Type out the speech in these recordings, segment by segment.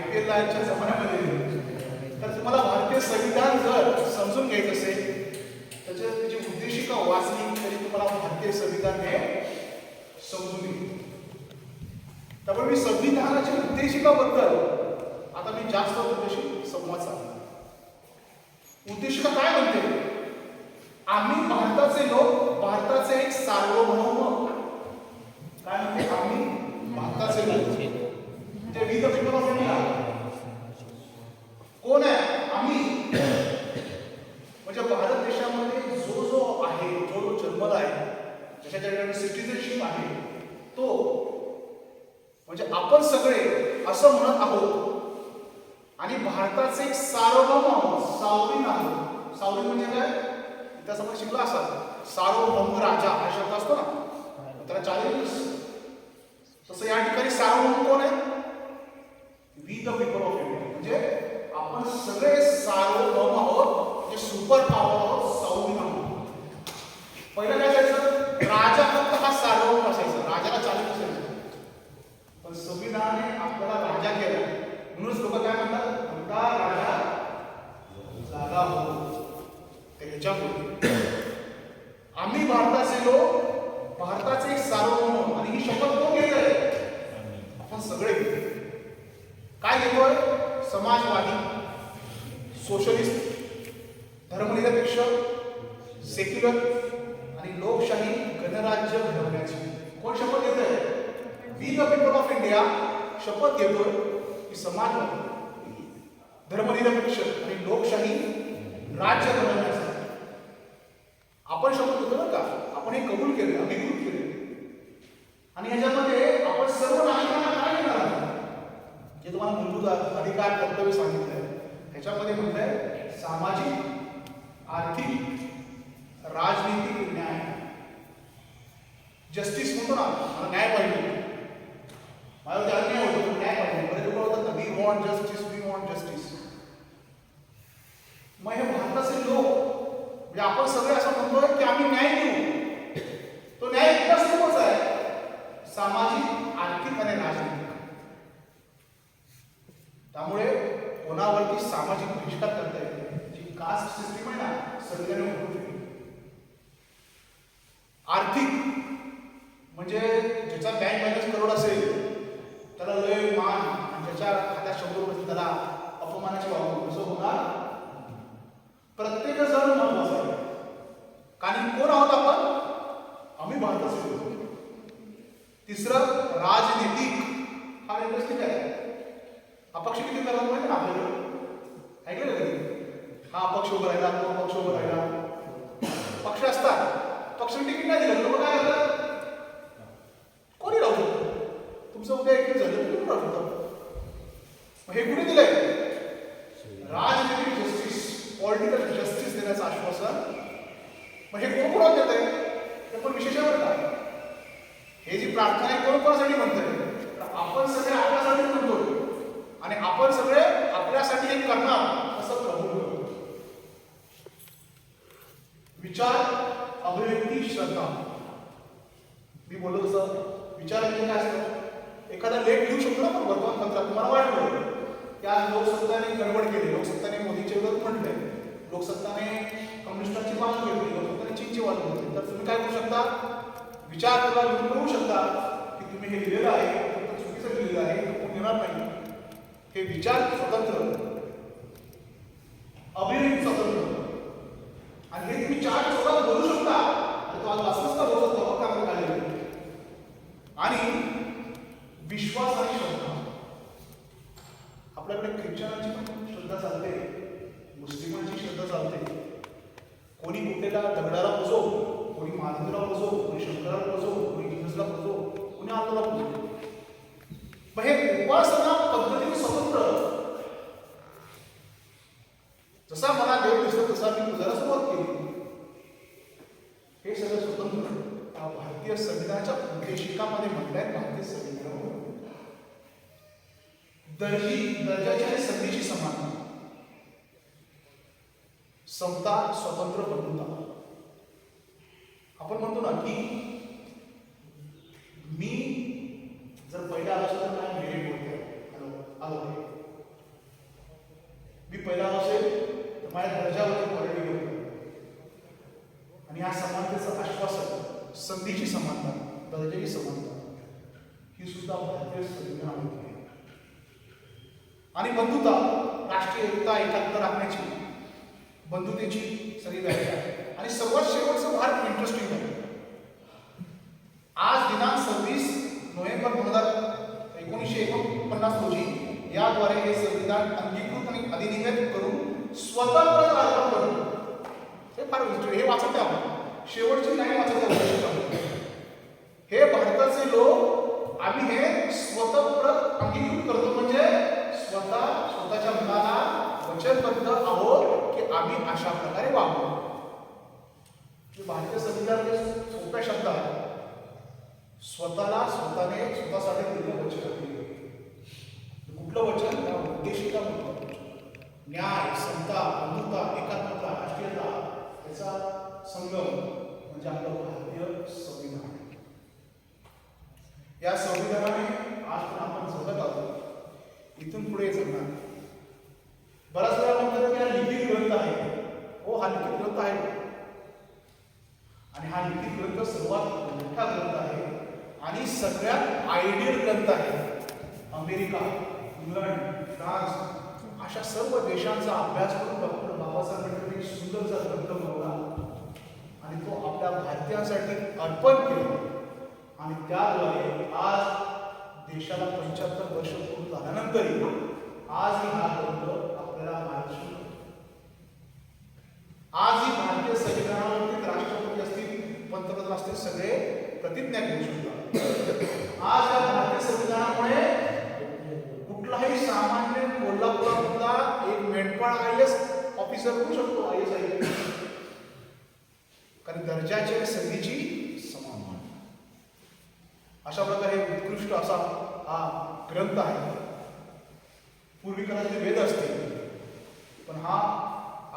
I P एलच्या जमान्यामध्ये. तर तुम्हाला भारतीय संविधान जर समजून घ्यायचं असेल त्याच्या त्याची उद्देशिका वाचली तरी तुम्हाला भारतीय संविधान हे समजून येईल. त्यामुळे मी संविधानाच्या उद्देशिकाबद्दल आता मी जास्त तुमच्याशी संवाद साधला उद्देशिका काय म्हणते? आम्ही भारताचे लोक भारताचे एक सार्वभौम काय म्हणते आम्ही भारताचे लोक ते we the people of India कोण आहे आम्ही म्हणजे भारत देशामध्ये जो जो आहे जो जो जन्मला आहे ज्याच्या ज्याच्याकडे सिटिझनशिप म्हणजे आहे तो म्हणजे आपण सगळे असं म्हणत आहोत. आणि भारताचे एक सार्वभौम आहोत सावरीन आहोत सावरीन म्हणजे काय? इतिहास आपण शिकला असा सार्वभौम राजा हा शब्द असतो ना? त्याला चालेल तसं या ठिकाणी सार्वभौम कोण आहे? We the people of India. म्हणजे आपण सगळे सार्वभौम आहोत म्हणजे सुपर पॉवर आहोत सौम्य आहोत पहिलं काय करायचं राजा फक्त हा सार्वभौम असायचा. राजाला चालू असायचं. पण संविधानाने आपल्याला राजा केला. म्हणूनच लोक काय म्हणतात? म्हणता राजा जागा हो. त्याच्यामुळे आम्ही भारताचे लोक भारताचे एक सार्वभौम आणि ही शपथ कोण आहे? आपण सगळे काय घेतोय समाजवादी. सोशलिस्ट धर्मनिरपेक्ष सेक्युलर आणि लोकशाही गणराज्य घडवण्याची. कोण शपथ घेतोय? We the people of India शपथ घेतोय की समाज धर्मनिरपेक्ष आणि लोकशाही राज्य घडवण्याचा आपण शपथ घेतो बरं का? आपण हे कबूल केले अभिकृत केले आणि ह्याच्यामध्ये आपण सर्व नागरिकांना काय घेणार आहोत? जे तुम्हाला मूलभूत अधिकार कर्तव्य सांगितलंय. याच्यामध्ये म्हटलंय सामाजिक आर्थिक राजनीतिक न्याय. जस्टिस म्हणतो ना मला न्याय पाहिजे मला त्या न्याय होतो न्याय पाहिजे. बरेच लोक होतात ना we want justice we want justice मग हे भारताचे लोक म्हणजे आपण सगळे असं म्हणतोय की आम्ही न्याय देऊ. तो न्याय कुठल्या स्वरूपाचा आहे. सामाजिक आर्थिक आणि राजनीतिक. त्यामुळे कोणावरती सामाजिक बहिष्कार करता येते जी कास्ट सिस्टीम आहे ना संविधानाने उघडून आर्थिक म्हणजे ज्याचा बँक बॅलन्स करोड असेल त्याला लय मान आणि ज्याच्या खात्यात शंभर रुपये असेल, त्याला अपमानाची वागणूक कसं होणार प्रत्येक जण महत्त्वाचा आहे कारण कोण आहोत आपण आम्ही भारताचे लोक तिसरं राजनीतिक हा इंटरेस्टिंग आहे अपक्ष किती करतात माहिती ना आपल्याकडे ऐकलं का कधी हा अपक्ष उभा राहिला तो अपक्ष उभा राहिला पक्ष असतात पक्ष तिकीट नाही दिलं लोक काय करतात कोणी राहू शकतो तुमचं उद्या एक झालं तर कोणी राहू शकतो मग हे कुणी दिलंय राजनीतिक जस्टिस पॉलिटिकल जस्टिस देण्याचं आश्वासन मग देत आहे ते पण विशेष आहे का? हे जी प्रार्थना आहे कोण कोणासाठी म्हणतोय? तर आपण सगळे आपल्यासाठी म्हणतो आणि आपण सगळे आपल्यासाठी हे करणार असं प्रभू करतो विचार अभिव्यक्ती श्रद्धा. मी बोललो तसं विचार म्हणजे काय असतं? एखादा लेख लिहू शकतो ना आपण वर्तमानपत्रात तुम्हाला वाटलं त्या लोकसत्ताने गडबड केली. लोकसत्ताने मोदीचे विरोध म्हटले. लोकसत्ताने कम्युनिस्टांची बाजू घेतली लोकसत्ताने चुकीचे बाजू होते. तर तुम्ही काय करू शकता? विचार करा लिहून करू शकता की तुम्ही हे लिहिलेलं आहे फक्त चुकीचं लिहिलेलं आहे हे कोण येणार नाही. हे विचार स्वतंत्र. अभिनय स्वतंत्र आणि हे तुम्ही चार चौकात बोलू शकता आणि तो आज वाचलंच का बोलत होता फक्त आम्ही काढलेलं आहे. आणि विश्वास आणि श्रद्धा आपल्याकडे ख्रिश्चनांची पण श्रद्धा चालते मुस्लिमांची श्रद्धा चालते कोणी कुठलेला दगडाला पोचो कोणी महादेवला पोचो कोणी शंकराला पोचो कोणी जिजसला पोचो कोणी आलोला पोचो मग हे उपासना पद्धतीने स्वतंत्र जसा मला देव दिसतो तसा मी पूजाला सुरुवात केली हे सगळं स्वतंत्र त्या भारतीय संविधानाच्या उद्देशिकामध्ये म्हटलंय भारतीय संविधान दर्जी दर्जाची आणि संधीची समानता समता स्वतंत्र बंधुता आपण म्हणतो ना की मी जर पहिला आला असतो तर काय मेरिट बोलतोय हॅलो आलो आणि बंधुता राष्ट्रीय एकता एकात्म राखण्याची बंधुतेची सगळी व्याख्या आणि सर्वात शेवटचं फार इंटरेस्टिंग आहे. आज दिनांक सव्वीस नोव्हेंबर दोन हजार एकोणीसशे एकोणपन्नास रोजी याद्वारे हे संविधान अंगीकृत आणि अधिनियमित करून स्वतंत्र अर्पण करतो हे फार हे वाचत आहे आपण. शेवटची नाही वाचत आहे हे भारताचे लोक आम्ही हे स्वतंत्र अंगीकृत करतो म्हणजे स्वतः स्वतःच्या मुलाला वचनबद्ध आहोत की आम्ही अशा प्रकारे वागू हे भारतीय संविधान हे सोप्या शब्दात स्वतःला स्वतःने स्वतःसाठी दिलेलं वचन आहे. कुठलं वचन त्या उद्देशिका म्हणतो न्याय समता बंधुता एकात्मता राष्ट्रीयता याचा संगम म्हणजे आपलं भारतीय संविधान या संविधानाने आज पण आपण जगत आहोत. इथून पुढे जगणार बऱ्याच वेळा म्हणतात की हा लिखित ग्रंथ आहे. हो हा लिखित ग्रंथ आहे. आणि हा लिखित ग्रंथ सर्वात मोठा ग्रंथ आहे आणि सगळ्यात आयडियल ग्रंथ आहे. अमेरिका इंग्लंड फ्रान्स अशा सर्व देशांचा अभ्यास करून डॉक्टर बाबासाहेब आंबेडकरांनी सुंदरचा ग्रंथ बनवला. आणि तो आपल्या भारतीयांसाठी अर्पण केला. आणि त्याद्वारे आज देशाला पंच्याहत्तर वर्ष पूर्ण झाल्यानंतरही आजही हा ग्रंथ आपल्याला माहिती आजही भारतीय संविधानावरती राष्ट्रपती असतील पंतप्रधान असतील सगळे प्रतिज्ञा घेऊ शकतात. आज या भारतीय संविधानामुळे कुठलाही सामान्य कोल्हापुरातला एक मेंढपाळ आय एस ऑफिसर होऊ शकतो आय एस आय कारण दर्जाची आणि संधीची अशा प्रकारे उत्कृष्ट असा हा ग्रंथ आहे. पूर्वी कदाचित वेद असतील पण हा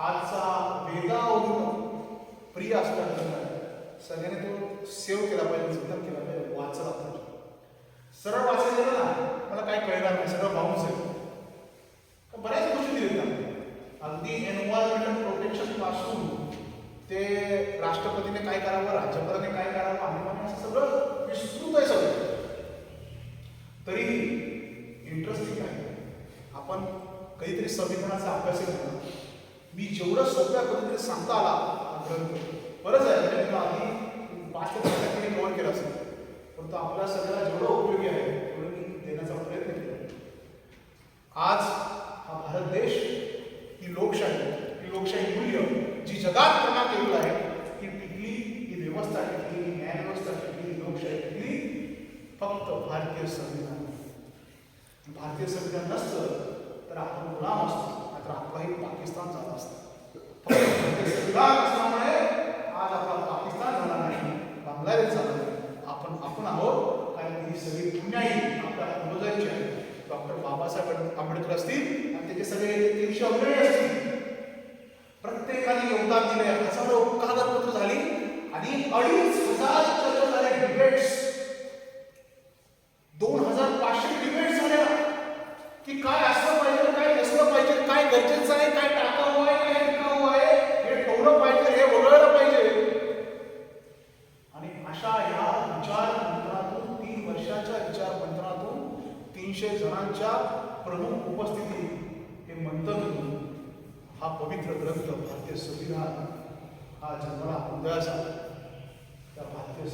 आजचा वेदावरून प्रिय असला ग्रंथ आहे. सगळ्यांनी तो सेव्ह केला पाहिजे जतन केला पाहिजे वाचला पाहिजे. सरळ वाचायचं ना. मला काय कळणार नाही सगळं बाउन्स आहे बऱ्याच गोष्टी दिलेत ना अगदी एन्व्हायरमेंटल प्रोटेक्शनपासून ते राष्ट्रपतीने काय करावं राज्यपालाने काय करावं आणि असं सगळं विस्तृत आहे सगळं तरीही इंटरेस्टिंग आहे आपण कधीतरी संविधानाचा अभ्यास झाला मी जेवढं सोप्या पद्धतीने सांगता आला ग्रंथ बरंच आहे. म्हणजे आधी पाच टक्के कव्हर केला असेल. परंतु आपल्या सगळ्याला जेवढं उपयोगी आहे तेवढं मी देण्याचा प्रयत्न केला. आज हा भारत देश ही लोकशाही ही लोकशाही मूल्य जी जगात त्यांना केलेलं आहे ही टिकली ही व्यवस्था टिकली ही न्यायव्यवस्था टिकली ही लोकशाही टिकली फक्त भारतीय संविधान भारतीय संविधान नसतं तर आपण गुलाम असतो मात्र आपलाही पाकिस्तान झाला असतं फक्त भारतीय संविधान असल्यामुळे आज आपला पाकिस्तान झाला नाही बांगलादेश झाला नाही आपण आपण आहोत कारण ही सगळी पुण्याई आपल्या पूर्वजांची आहे डॉक्टर बाबासाहेब आंबेडकर असतील आणि त्याचे सगळे तीनशे अग्रणी असतील प्रत्येकाने योगदान दिले हजारो कागदपत्र झाली आणि अडीच हजार चर्चा झाल्या डिबेट्स दोन हजार पाचशे डिबेट झाल्या की काय असलं पाहिजे काय नसलं पाहिजे काय गरजेचं आहे काय टाकावं आहे काय टिकावं आहे हे ठेवलं पाहिजे हे वगळलं पाहिजे आणि अशा या विचार मंत्रातून तीन वर्षाच्या विचार मंत्रातून तीनशे जणांच्या प्रमुख उपस्थितीत हे मंथन होऊन हा पवित्र ग्रंथ भारतीय संविधान हा जन्माला उदयास आला त्या भारतीय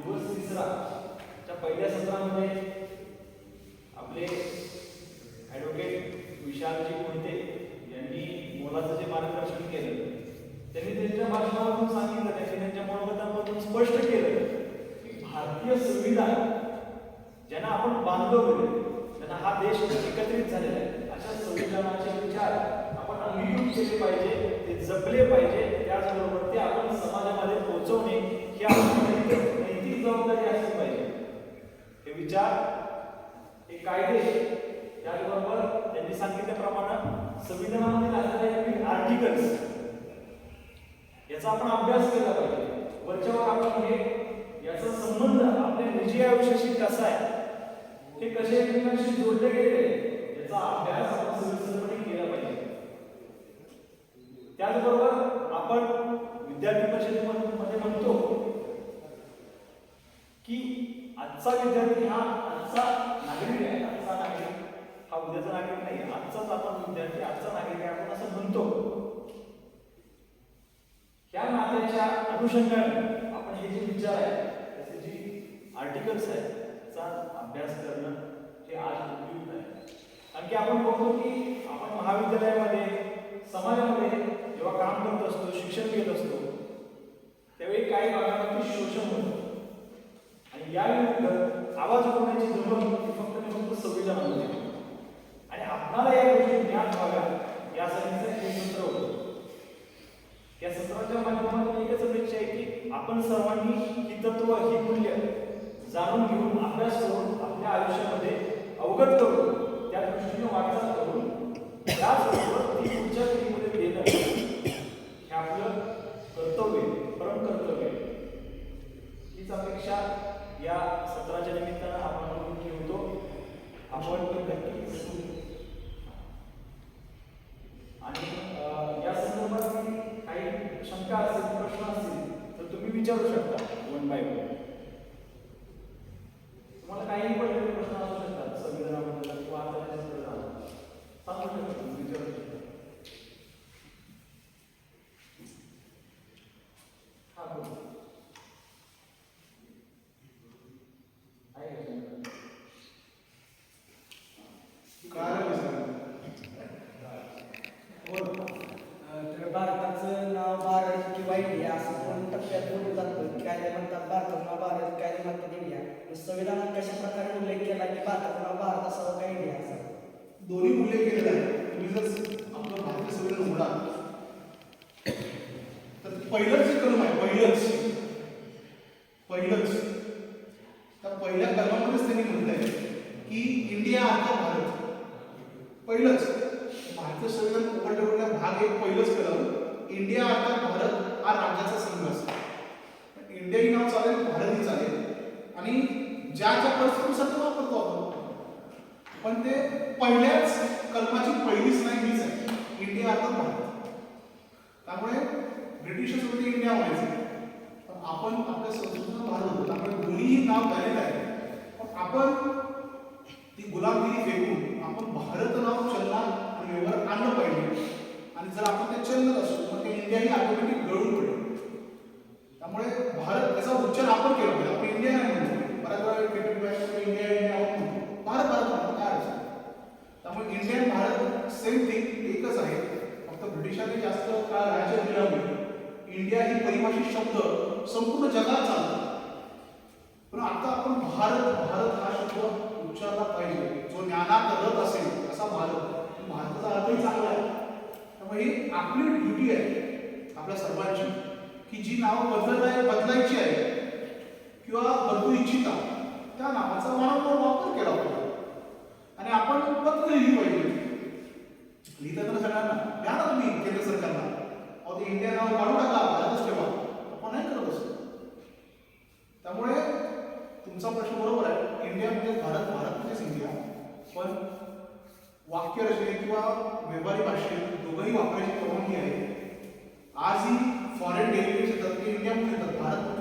दिवस तिसरा. च्या पहिल्या सत्रामध्ये आपले ॲडव्होकेट विशालजी कोणते यांनी मोलाचं जे मार्गदर्शन केलं त्यांनी त्यांच्या भाषणामधून सांगितलं त्यांनी त्यांच्या मनोगतामधून स्पष्ट केलं की भारतीय संविधान ज्यांना आपण बांधलो गेलो त्यांना हा देश एकत्रित झालेला आहे अशा संविधानाचे विचार आपण अंगीकृत केले पाहिजे ते जपले पाहिजे त्याचबरोबर ते आपण समाजामध्ये पोहोचवणे हे आपण जबाबदारी असली पाहिजे. हे विचार हे कायदे त्याचबरोबर त्यांनी सांगितल्याप्रमाणे संविधानामध्ये असलेले आर्टिकल्स याचा आपण अभ्यास केला पाहिजे. वरच्यावर आपण हे याचा संबंध आपल्या निजी आयुष्याशी कसा आहे हे कसे एकमेकांशी जोडले गेले याचा अभ्यास आपण सविस्तरपणे केला पाहिजे. त्याचबरोबर आपण विद्यार्थी परिषदेमध्ये म्हणतो की आजचा विद्यार्थी हा आजचा नागरिक आहे आजचा नागरिक. हा उद्याचा नागरिक नाही आजचाच आपण विद्यार्थी आजचा नागरिक आहे आपण असं म्हणतो. या नात्याच्या अनुषंगाने आपण हे जे विचार आहे त्याचे जी आर्टिकल्स आहेत त्याचा अभ्यास करणं हे आज उपयुक्त आहे. कारण की आपण बघतो की आपण महाविद्यालयामध्ये समाजामध्ये जेव्हा काम करत असतो शिक्षण घेत असतो त्यावेळी काही भागामध्ये शोषण होतं. आणि आवाज उठवण्याची जरूरत ही फक्त आणि फक्त संविधानामध्ये आणि आपणाला या गोष्टी ज्ञात व्हाव्या यासाठीचं हे सत्र होतं. या सत्राच्या माध्यमातून एकच अपेक्षा आहे की आपण सर्वांनी ही तत्व ही मूल्य जाणून घेऊन अभ्यास करून आपल्या आयुष्यामध्ये अवगत करून त्या दृष्टीने वाटचाल करून त्याचबरोबर ती पुढच्या पिढीमध्ये देणं हे आपलं कर्तव्य परम कर्तव्य हीच अपेक्षा या सत्राच्या निमित्तानं आपण ठेवतो आपण आणि या संदर्भात काही शंका असतील प्रश्न असतील तर तुम्ही विचारू शकता. वन बाय वन तुम्हाला काही पडलेले प्रश्न असू शकतात संविधानाबद्दल किंवा आता संविधान सांगू शकता तुम्ही विचारू शकता हा बोला आहे का शंका? काय रे मिस्टर? तर भारताचं नाव भारत किंवा इंडिया असं दोन टप्प्यात बोललं जातं कायदे म्हणतात भारताचं नाव भारत कायदे म्हणतात इंडिया. संविधानात कशा प्रकारे उल्लेख केला की भारताचं नाव भारत असावं का इंडिया असावं? दोन्ही उल्लेख केलेला आहे तुम्ही जर आपलं भारतीय संविधान उघडा तर पहिलंच जे कलम आहे पहिलंच पहिलंच. त्या पहिल्या कलमामध्येच त्यांनी म्हटलंय की इंडिया अर्थात भारत. पहिलंच. भारतीय संविधान उघडल्या उघडल्या भाग एक पहिलंच कलम. इंडिया अर्थात भारत हा राज्याचा संघ असतो. इंडिया ही नाव चालेल भारत ही चालेल. आणि ज्या ज्या परिस्थितीनुसार तो वापरतो आपण पण ते पहिल्याच कल्पाची पहिलीच नाही हीच आहे. इंडिया अर्थात भारत. त्यामुळे ब्रिटिशच होते इंडिया व्हायचं. पण आपण आपल्या संस्कृतीनं भारत होतो त्यामुळे दोन्हीही नाव व्हॅलिड आहे. पण आपण ती गुलामगिरी फेकून आपण भारत नाव चलना आणि व्यवहार आणलं पाहिजे. आणि जर आपण ते चलत असू इंडियाही इंडिया ऑटोमॅटिक गळून पडेल. त्यामुळे भारत त्याचा उच्चार आपण केला पाहिजे. आपण इंडिया नाही म्हणतो. बऱ्याच वेळा क्रिकेट मॅच इंडिया इंडिया म्हणतो. भारत भारत म्हणतो. काय अडचण त्यामुळे इंडिया आणि भारत सेम थिंग एकच आहे. फक्त ब्रिटिशांनी जास्त काळ राज्य दिल्यामुळे इंडिया ही परिभाषित शब्द संपूर्ण जगात चालतो. पण आता आपण भारत भारत हा शब्द उच्चारला पाहिजे. जो ज्ञानात रत असेल असा भारत. भारताचा अर्थही चांगला आहे. त्यामुळे ही आपली ड्युटी आहे. आपल्या सर्वांची की जी नावं बदलाय बदलायची आहे किंवा बदलू इच्छिता त्या नावाचा वारंवार वापर केला पाहिजे. आणि आपण पत्र लिहिली पाहिजे. लिहिताना सगळ्यांना द्या ना तुम्ही केंद्र सरकारला. अहो ते इंडिया नाव काढू टाका त्यातच ठेवा. आपण नाही करत असतो त्यामुळे तुमचा प्रश्न बरोबर आहे. इंडिया म्हणजे भारत भारत म्हणजेच इंडिया. पण वाक्यरचने किंवा व्यवहारी भाषेत दोघंही वापरायची परवानगी आहे. आजही फॉरेन डेलिगेट्स येतात ते इंडियामध्ये येतात भारत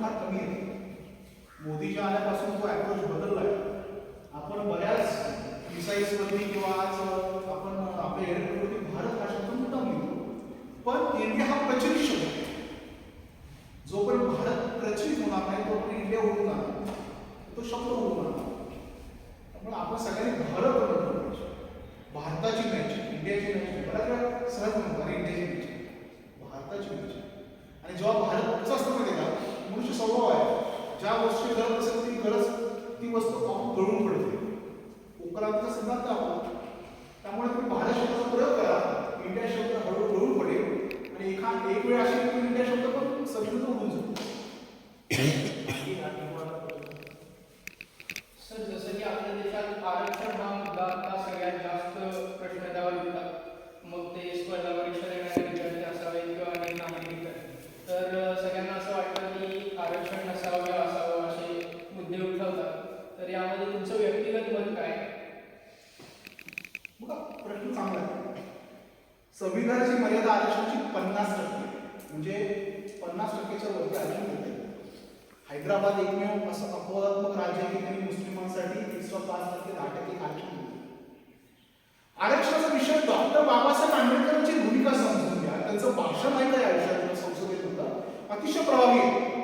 ঘুরে আসেন फक्त बाबासाहेब आंबेडकरांची भूमिका समजून घ्या. त्यांचं भाषण आहे काय आयुष्यात? संसदेत होतं. अतिशय प्रभावी आहे.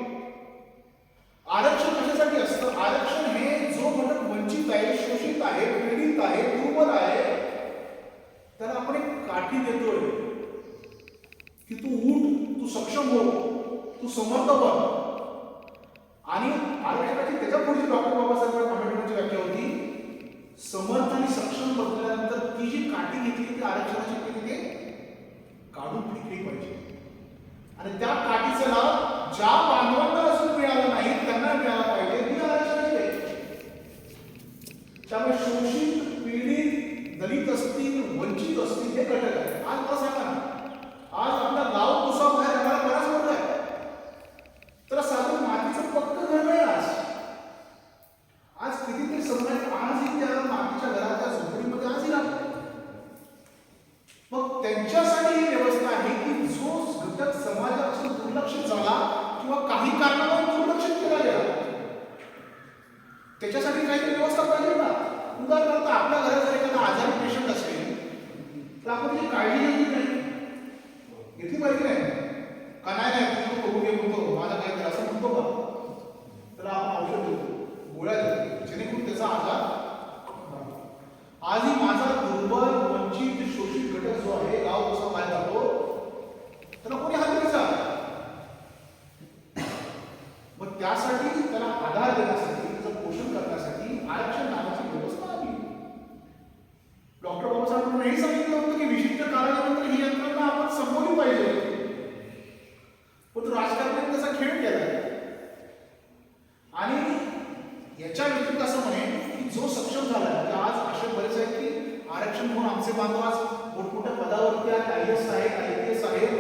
आहेत आय एस आहेत आय पी एस आहेत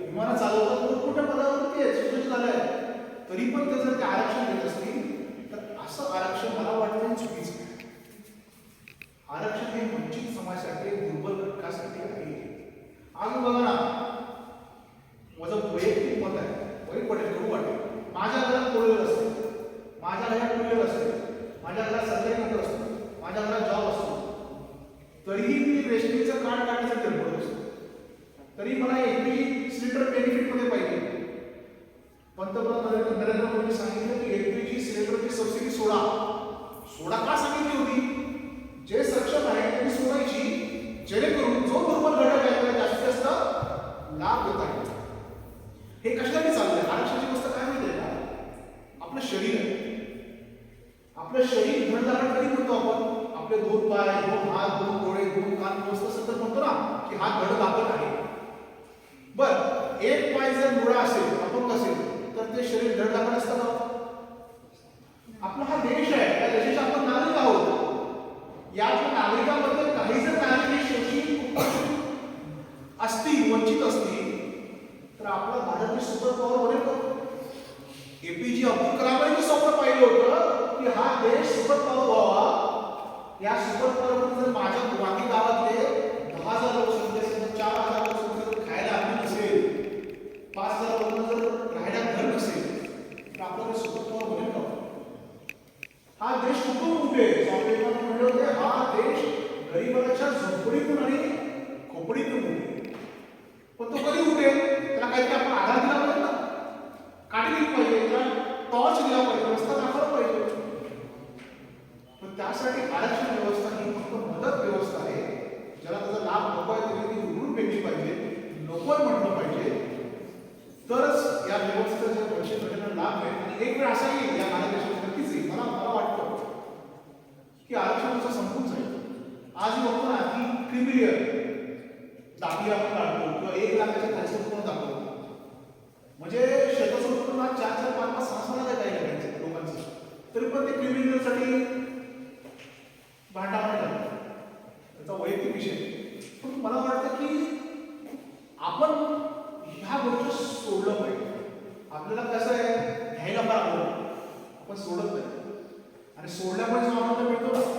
विमानं चालवतात मोठमोठ्या पदावरती आहेत. तरी पण ते जर ते आरक्षण देत असतील तर असं आरक्षण मला वाटतं चुकीचं आरक्षण हे वंचित समाजासाठी दुर्बल घटकासाठी आहे. deveria ser censurado. की अब्दुल स्वप्न पाहिलं होतं की हा देश सुपर पॉवर व्हावा या सुपर पॉवरमध्ये जर माझ्या मागील गावातले दहा हजार लोकसंख्या चार हजार लोकसंख्या खायला अन्न नसेल. पाच हजार लोकांना जर राहायला घर नसेल तर सुपर हा देश कुठून कुठे स्वामी म्हणलं म्हणले होते हा देश गरिबांच्या झोपडीतून आणि व्यवस्था जे दोनशे घटना लाभ आहे आणि एक वेळ असा येईल या महाराष्ट्रात येईल मला मला वाटतं की आरक्षणाचं संपून जाईल आज बघतो ना की क्रिमिलियर दाखली आपण काढतो किंवा एक लाखाच्या खालचे उत्पन्न दाखवतो म्हणजे शेतकऱ्यांकडून आज चार चार पाच पाच सहा सहा लाख काही करायचे लोकांचं तरी पण ते क्रिमिनलसाठी भांडा करतात त्याचा वैयक्तिक विषय. पण मला वाटतं की आपण सोडला पण समानता मिळतो